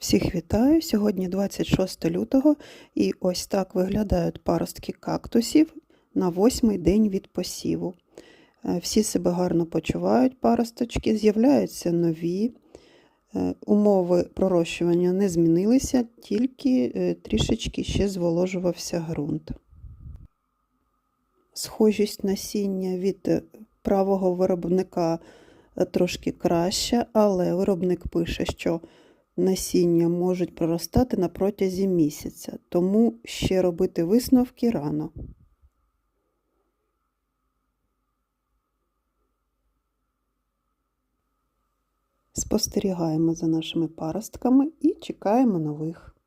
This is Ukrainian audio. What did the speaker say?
Всіх вітаю! Сьогодні 26 лютого і ось так виглядають паростки кактусів на восьмий день від посіву. Е, Всі себе гарно почувають паросточки, з'являються нові. Е, Умови пророщування не змінилися, тільки е, трішечки ще зволожувався ґрунт. Схожість насіння від правого виробника трошки краща, але виробник пише, що насіння можуть проростати на протязі місяця, тому ще робити висновки рано. Спостерігаємо за нашими паростками і чекаємо нових.